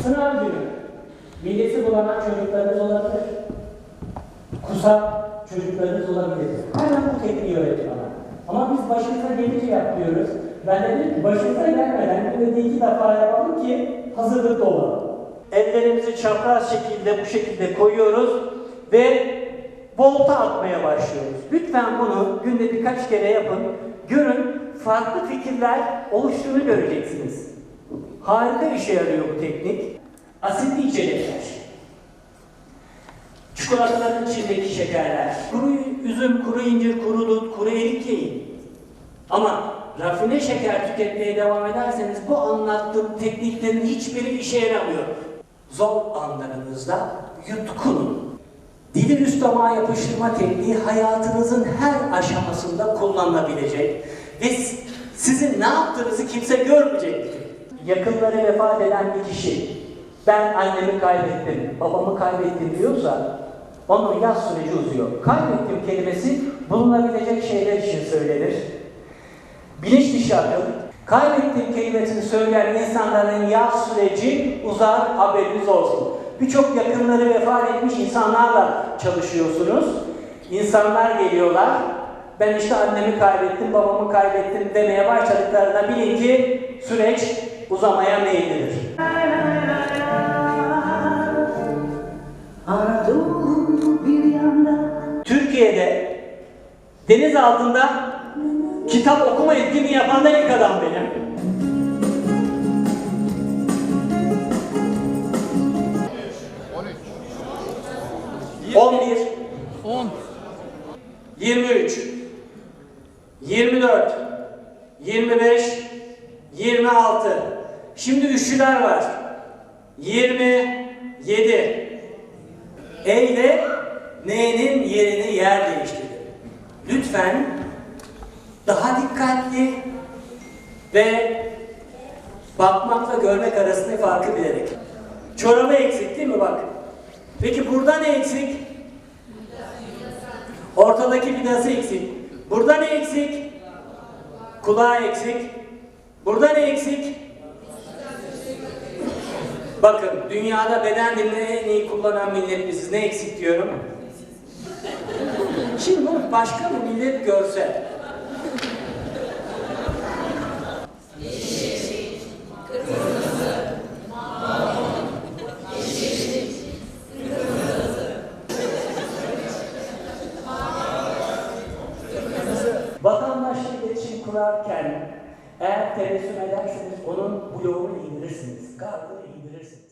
Sınav günü. Midesi bulanan çocuklarınız olabilir. Kusa çocuklarınız olabilir. Hemen bu tekniği öğretin bana. Ama biz başımıza gelince yap diyoruz. Ben de dedim ki başımıza gelmeden de iki defa yapalım ki hazırlıklı olalım. Ellerimizi çapraz şekilde bu şekilde koyuyoruz ve volta atmaya başlıyoruz. Lütfen bunu günde birkaç kere yapın. Görün farklı fikirler oluştuğunu göreceksiniz. Harika işe yarıyor bu teknik. Asitli içecekler. Çikolataların içindeki şekerler. Kuru üzüm, kuru incir, kuru dut, kuru erik yiyin. Ama rafine şeker tüketmeye devam ederseniz bu anlattığım tekniklerin hiçbiri işe yaramıyor. Zor anlarınızda yutkunun. Dilin üst damağa yapıştırma tekniği hayatınızın her aşamasında kullanılabilecek ve sizin ne yaptığınızı kimse görmeyecektir. Yakınları vefat eden bir kişi, ben annemi kaybettim, babamı kaybettim diyorsa onun yaz süreci uzuyor. Kaybettim kelimesi bulunabilecek şeyler için söylenir. Bilinç dışı akıl, kaybettiğim kelimesini söyleyen insanların yaz süreci uzar haberiniz olsun. Birçok yakınları vefat etmiş insanlarla çalışıyorsunuz. İnsanlar geliyorlar. Ben işte annemi kaybettim, babamı kaybettim demeye başladıklarında bilin ki süreç uzamaya meyillidir. Bir Türkiye'de deniz altında kitap okuma etkinliği yapan da ilk adam benim. 11 10 23 24 25 26 Şimdi üçlüler var. 27 E ile N'nin yerini yer değiştirin. Lütfen daha dikkatli ve bakmakla görmek arasındaki farkı bilerek. Çorabı eksik değil mi bak? Peki burada ne eksik? Ortadaki vidası eksik. Burada ne eksik? Kulağı eksik. Burada ne eksik? Bakın dünyada beden dilini en iyi kullanan millet biziz. Ne eksik diyorum? Şimdi bunu başka bir millet görse. Vatandaşla iletişim kurarken eğer tebessüm ederseniz onun bloğunu indirirsiniz, gardını indirirsiniz.